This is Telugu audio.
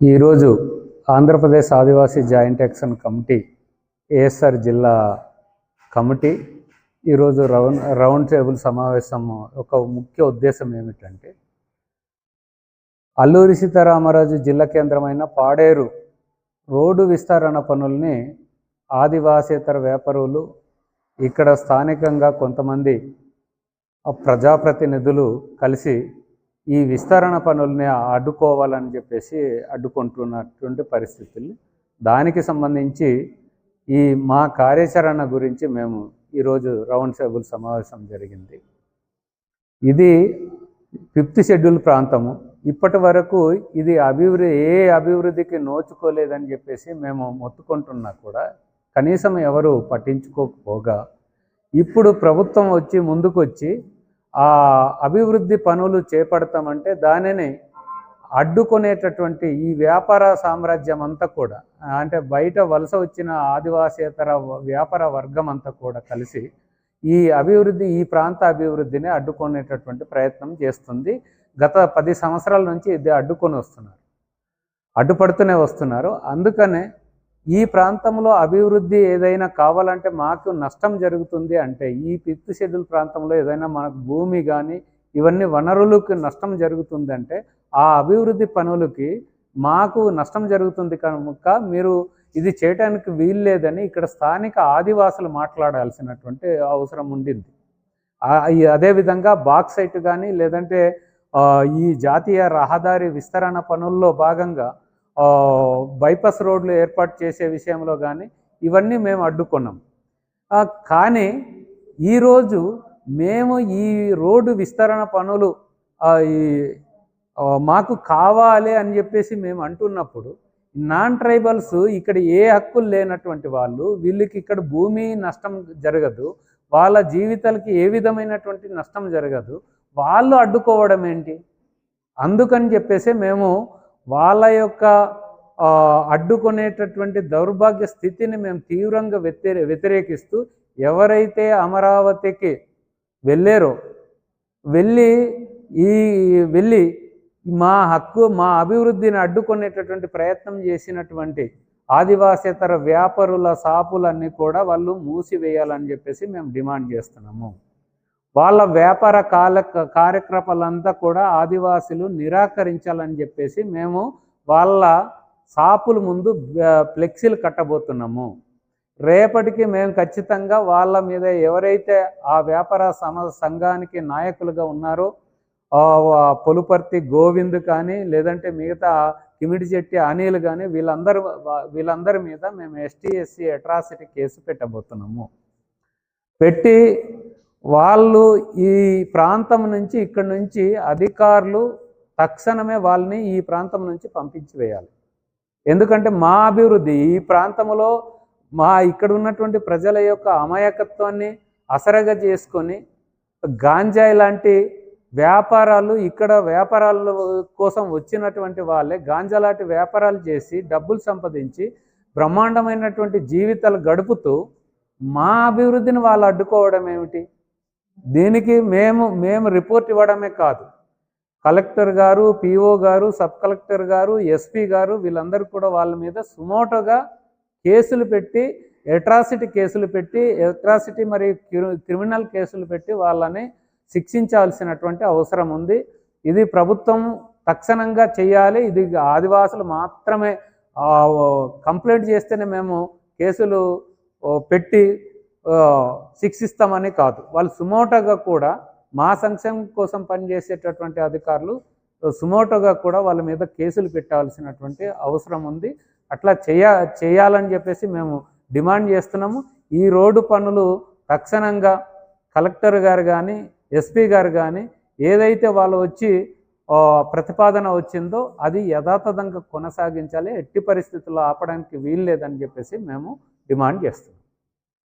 ఈరోజు Andhra Pradesh Adivasi joint action committee ASR జిల్లా కమిటీ ఈరోజు రౌండ్ రౌండ్ టేబుల్ సమావేశం ఒక ముఖ్య ఉద్దేశం ఏమిటంటే అల్లూరి సీతారామరాజు జిల్లా కేంద్రమైన పాడేరు రోడ్డు విస్తరణ పనుల్ని ఆదివాసేతర వ్యాపారులు ఇక్కడ స్థానికంగా కొంతమంది ప్రజాప్రతినిధులు కలిసి ఈ విస్తరణ పనుల్ని అడ్డుకోవాలని చెప్పేసి అడ్డుకుంటున్నటువంటి పరిస్థితులు. దానికి సంబంధించి ఈ మా కార్యాచరణ గురించి మేము ఈరోజు రౌండ్ టేబుల్ సమావేశం జరిగింది. ఇది ఫిఫ్త్ షెడ్యూల్ ప్రాంతము. ఇప్పటి వరకు ఇది అభివృద్ధి ఏ అభివృద్ధికి నోచుకోలేదని చెప్పేసి మేము మొత్తుకుంటున్నా కూడా కనీసం ఎవరు పట్టించుకోకపోగా ఇప్పుడు ప్రభుత్వం వచ్చి ముందుకొచ్చి ఆ అభివృద్ధి పనులు చేపడతామంటే దానిని అడ్డుకునేటటువంటి ఈ వ్యాపార సామ్రాజ్యం అంతా కూడా అంటే బయట వలస వచ్చిన ఆదివాసేతర వ్యాపార వర్గం అంతా కూడా కలిసి ఈ అభివృద్ధి ఈ ప్రాంత అభివృద్ధిని అడ్డుకునేటటువంటి ప్రయత్నం చేస్తుంది. గత పది సంవత్సరాల నుంచి ఇది అడ్డుకొని వస్తున్నారు. అడ్డుపడుతూనే వస్తున్నారు. అందుకనే ఈ ప్రాంతంలో అభివృద్ధి ఏదైనా కావాలంటే మాకు నష్టం జరుగుతుంది అంటే ఈ ఫిఫ్త్ షెడ్యూల్ ప్రాంతంలో ఏదైనా మనకు భూమి కానీ ఇవన్నీ వనరులకు నష్టం జరుగుతుందంటే ఆ అభివృద్ధి పనులకి మాకు నష్టం జరుగుతుంది కనుక మీరు ఇది చేయడానికి వీల్లేదని ఇక్కడ స్థానిక ఆదివాసులు మాట్లాడాల్సినటువంటి అవసరం ఉండింది. అదేవిధంగా బాక్సైట్ కానీ లేదంటే ఈ జాతీయ రహదారి విస్తరణ పనుల్లో భాగంగా బైపాస్ రోడ్లు ఏర్పాటు చేసే విషయంలో కానీ ఇవన్నీ మేము అడ్డుకున్నాం. కానీ ఈరోజు మేము ఈ రోడ్డు విస్తరణ పనులు ఈ మాకు కావాలి అని చెప్పేసి మేము అంటున్నప్పుడు నాన్ ట్రైబల్స్ ఇక్కడ ఏ హక్కులు లేనటువంటి వాళ్ళు వీళ్ళకి ఇక్కడ భూమి నష్టం జరగదు వాళ్ళ జీవితాలకి ఏ విధమైనటువంటి నష్టం జరగదు వాళ్ళు అడ్డుకోవడం ఏంటి? అందుకని చెప్పేసి మేము వాళ్ళ యొక్క అడ్డుకునేటటువంటి దౌర్భాగ్య స్థితిని మేము తీవ్రంగా వ్యతిరే వ్యతిరేకిస్తూ ఎవరైతే అమరావతికి వెళ్ళారో వెళ్ళి ఈ వెళ్ళి మా హక్కు మా అభివృద్ధిని అడ్డుకునేటటువంటి ప్రయత్నం చేసినటువంటి ఆదివాసేతర వ్యాపారుల షాపులన్నీ కూడా వాళ్ళు మూసివేయాలని చెప్పేసి మేము డిమాండ్ చేస్తున్నాము. వాళ్ళ వ్యాపార కాల కార్యక్రమాలంతా కూడా ఆదివాసులు నిరాకరించాలని చెప్పేసి మేము వాళ్ళ షాపుల ముందు ఫ్లెక్సీలు కట్టబోతున్నాము. రేపటికి మేము ఖచ్చితంగా వాళ్ళ మీద ఎవరైతే ఆ వ్యాపార సమ సంఘానికి నాయకులుగా ఉన్నారో పొలుపర్తి గోవింద్ కానీ లేదంటే మిగతా కిమిడి చెట్టి అనిల్ కానీ వీళ్ళందరూ వీళ్ళందరి మీద మేము ఎస్టీ ఎస్సీ అట్రాసిటీ కేసు పెట్టబోతున్నాము. పెట్టి వాళ్ళు ఈ ప్రాంతం నుంచి ఇక్కడ నుంచి అధికారులు తక్షణమే వాళ్ళని ఈ ప్రాంతం నుంచి పంపించి వేయాలి. ఎందుకంటే మా అభివృద్ధి ఈ ప్రాంతంలో మా ఇక్కడ ఉన్నటువంటి ప్రజల యొక్క అమాయకత్వాన్ని అసరగా చేసుకొని గాంజాయి లాంటి వ్యాపారాలు ఇక్కడ వ్యాపారాల కోసం వచ్చినటువంటి వాళ్ళే గాంజా లాంటి వ్యాపారాలు చేసి డబ్బులు సంపాదించి బ్రహ్మాండమైనటువంటి జీవితాలు గడుపుతూ మా అభివృద్ధిని వాళ్ళు అడ్డుకోవడం ఏమిటి? దీనికి మేము మేము రిపోర్ట్ ఇవ్వడమే కాదు. కలెక్టర్ గారు పిఓ గారు సబ్ కలెక్టర్ గారు ఎస్పీ గారు వీళ్ళందరూ కూడా వాళ్ళ మీద సుమోటోగా కేసులు పెట్టి ఎట్రాసిటీ కేసులు పెట్టి ఎట్రాసిటీ మరియు క్రిమినల్ కేసులు పెట్టి వాళ్ళని శిక్షించాల్సినటువంటి అవసరం ఉంది. ఇది ప్రభుత్వం తక్షణంగా చేయాలి. ఇది ఆదివాసులు మాత్రమే కంప్లైంట్ చేస్తేనే మేము కేసులు పెట్టి శిక్షిస్తామని కాదు. వాళ్ళు సుమోటోగా కూడా మా సంక్షేమం కోసం పనిచేసేటటువంటి అధికారులు సుమోటోగా కూడా వాళ్ళ మీద కేసులు పెట్టాల్సినటువంటి అవసరం ఉంది. అట్లా చేయ చేయాలని చెప్పేసి మేము డిమాండ్ చేస్తున్నాము. ఈ రోడ్డు పనులు తక్షణంగా కలెక్టర్ గారు కానీ ఎస్పీ గారు కానీ ఏదైతే వాళ్ళు వచ్చి ప్రతిపాదన వచ్చిందో అది యథాతథంగా కొనసాగించాలి. ఎట్టి పరిస్థితుల్లో ఆపడానికి వీలు లేదని చెప్పేసి మేము డిమాండ్ చేస్తున్నాం.